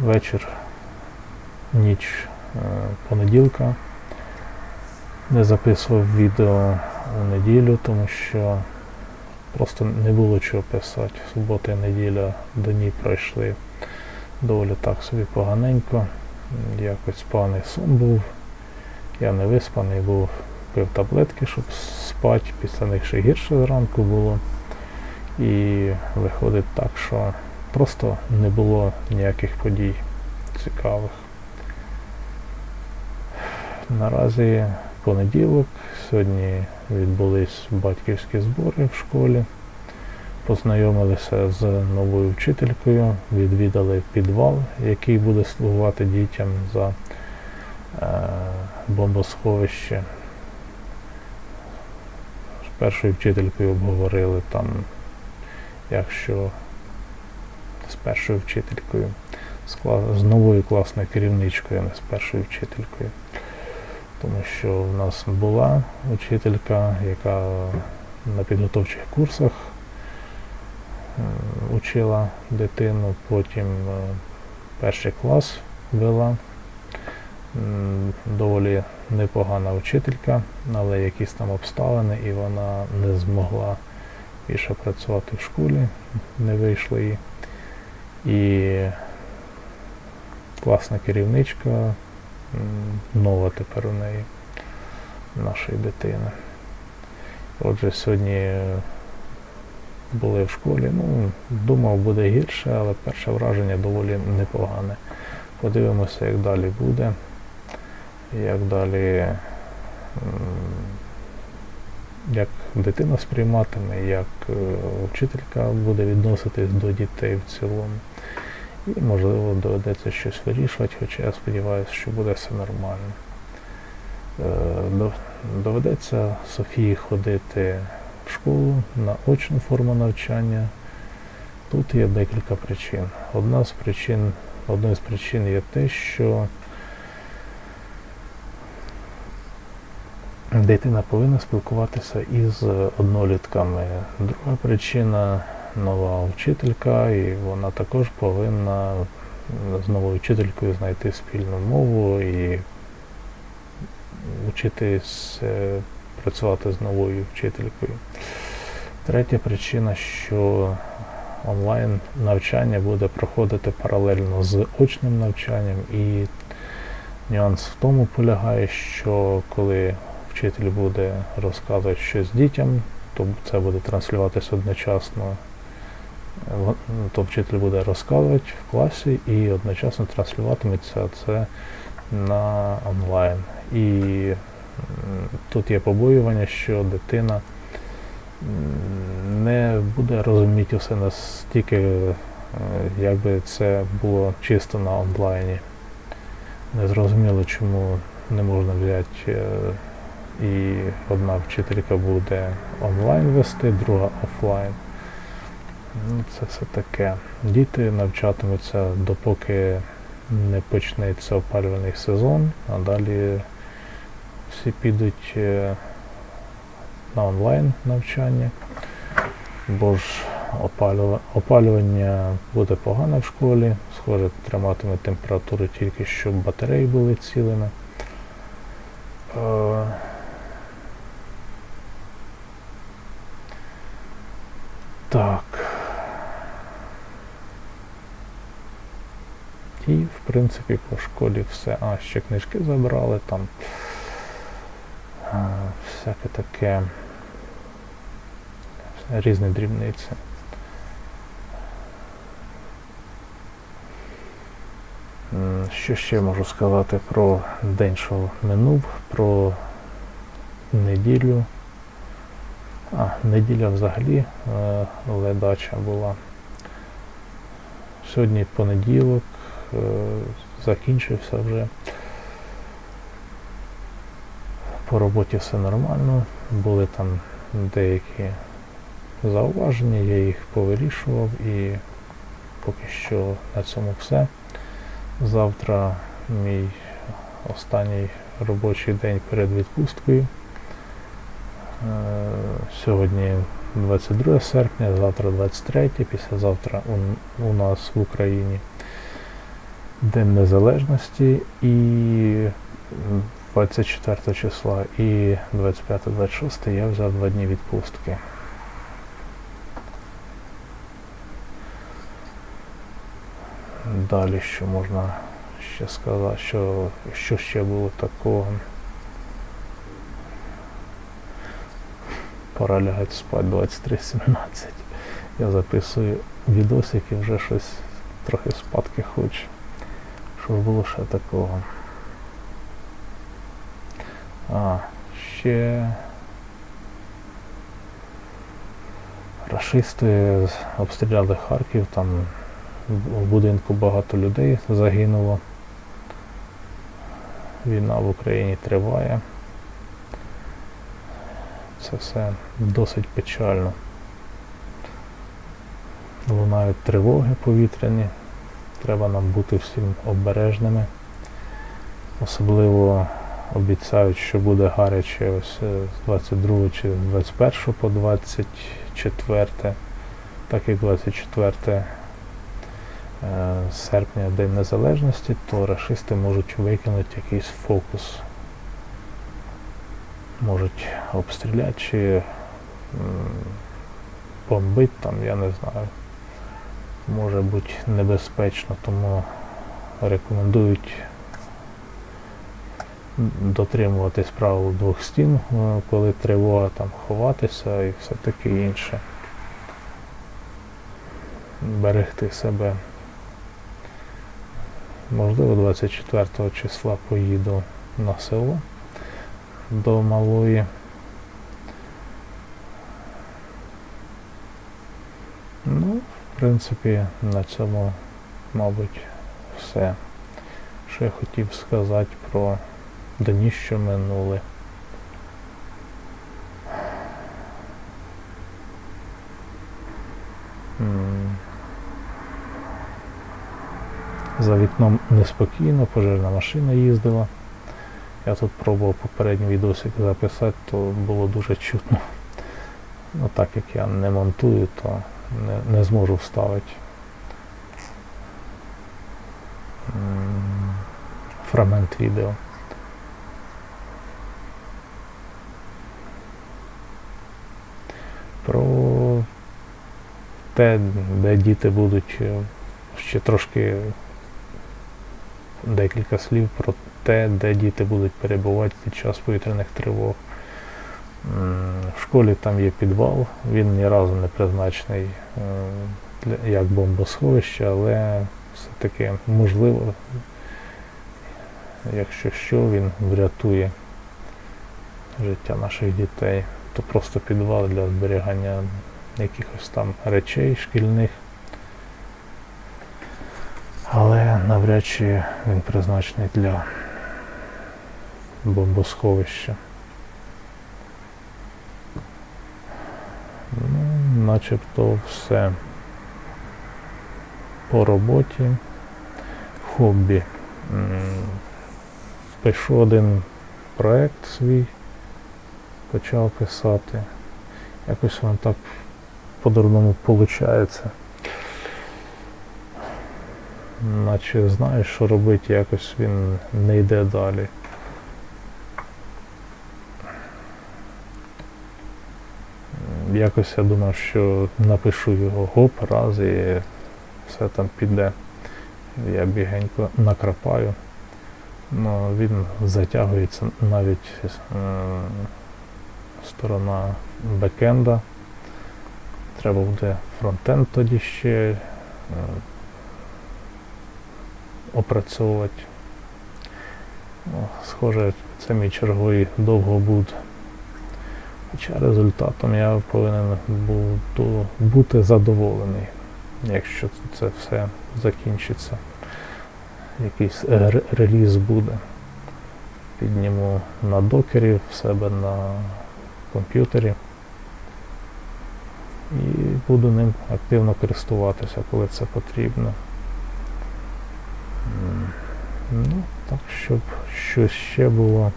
вечір, ніч е, понеділка. Не записував відео у неділю, тому що просто не було чого писати. Субота і неділя дні пройшли доволі так собі поганенько. Якось поганий сон був. Я не виспаний був, пив таблетки, щоб спати, після них ще гірше зранку було. І виходить так, що просто не було ніяких подій цікавих. Наразі понеділок, сьогодні відбулись батьківські збори в школі. Познайомилися з новою вчителькою, відвідали підвал, який буде слугувати дітям за е, бомбосховище. З першою вчителькою обговорили там, якщо першою вчителькою, з, кла- з новою класною керівничкою, а не з першою вчителькою. Тому що в нас була учителька, яка на підготовчих курсах учила дитину, потім е, перший клас вела. Доволі непогана вчителька, але якісь там обставини, і вона не змогла більше працювати в школі, не вийшло їй. І класна керівничка, нова тепер у неї, нашої дитини. Отже, сьогодні були в школі. Ну, думав, буде гірше, але перше враження доволі непогане. Подивимося, як далі буде, як далі, як дитина сприйматиме, як е, вчителька буде відноситись до дітей в цілому. І, можливо, доведеться щось вирішувати, хоча я сподіваюся, що буде все нормально. Е, Доведеться Софії ходити в школу на очну форму навчання. Тут є декілька причин. Одна з причин, одною з причин є те, що дитина повинна спілкуватися із однолітками. Друга причина нова вчителька, і вона також повинна з новою вчителькою знайти спільну мову і вчитись працювати з новою вчителькою. Третя причина, що онлайн навчання буде проходити паралельно з очним навчанням, і нюанс в тому полягає, що коли вчитель буде розказувати щось дітям, то це буде транслюватися одночасно. То вчитель буде розказувати в класі і одночасно транслюватиметься це на онлайн. І тут є побоювання, що дитина не буде розуміти все настільки, е, якби це було чисто на онлайні. Не зрозуміло, чому не можна взяти е, і одна вчителька буде онлайн вести, друга офлайн. Ну, це все таке. Діти навчатимуться допоки не почнеться опалювальний сезон, а далі всі підуть е, на онлайн навчання, бо ж опалюва- опалювання буде погано в школі, схоже, триматиме температуру тільки щоб батареї були цілими. Так. І, в принципі, по школі все. А, ще книжки забрали там. Всяке таке. Різні дрібниці. Що ще можу сказати про день, що минув, про неділю. А, неділя взагалі е, ледача була. Сьогодні понеділок, е, закінчився вже. По роботі все нормально. Були там деякі зауваження, я їх повирішував і поки що на цьому все. Завтра мій останній робочий день перед відпусткою. Е, Сьогодні 22 серпня, завтра 23, післязавтра у, у нас в Україні. День Незалежності і 24 числа і 25-26 я взяв два дні відпустки. Далі що можна ще сказати, що, що ще було такого. Пора лягати спати 23.17. Я записую відосики, вже щось трохи спадки хочу. Що ж було ще такого? А, ще рашисти обстріляли Харків, там в будинку багато людей загинуло. Війна в Україні триває. Це все досить печально. Лунають тривоги повітряні. Треба нам бути всім обережними. Особливо обіцяють, що буде гаряче ось е, з 22 чи 21 по 24, так як 24 е, серпня День Незалежності, то рашисти можуть викинути якийсь фокус. Можуть обстріляти чи бомбити там, я не знаю. Може бути небезпечно, тому рекомендують дотримуватись правил двох стін, е, коли тривога там ховатися і все таке інше. Берегти себе. Можливо, 24 числа поїду на село до малої. Ну, в принципі, на цьому, мабуть, все, що я хотів сказати про дні, що минули. За вікном неспокійно, пожежна машина їздила. Я тут пробував попередній відосик записати, то було дуже чутно. Ну так як я не монтую, то не, не зможу вставити. Фрагмент відео. Про те, де діти будуть е, ще трошки декілька слів про те, де діти будуть перебувати під час повітряних тривог. В школі там є підвал, він ні разу не призначений е, як бомбосховище, але все-таки можливо, якщо що, він врятує життя наших дітей, то просто підвал для зберігання якихось там речей шкільних. Але навряд чи він призначений для бомбосховища. Ну, начебто все по роботі, хобі. Пишу один проект свій, почав писати. Якось воно так по-дурному виходить. Наче знаєш, що робити, якось він не йде далі. Якось я думав, що напишу його гоп раз і все там піде. Я бігенько накрапаю. Ну, він затягується навіть е, сторона бекенда. Треба буде фронтенд тоді ще е, опрацьовувати. Ну, схоже, це мій черговий довгобуд. Хоча результатом я повинен буду бути задоволений, якщо це все закінчиться. Якийсь реліз буде. Підніму на докері в себе на комп'ютері і буду ним активно користуватися, коли це потрібно. Ну, так, щоб щось ще було,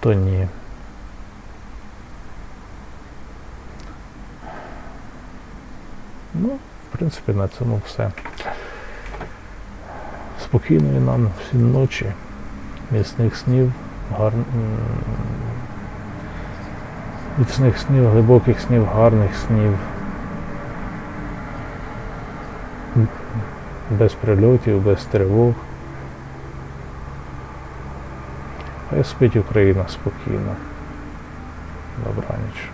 то ні. Ну, в принципі, на цьому все. Спокійної нам всім ночі, міцних снів, гар... міцних снів, глибоких снів, гарних снів. Без прильотів, без тривог. Хай спить Україна спокійно. Добраніч.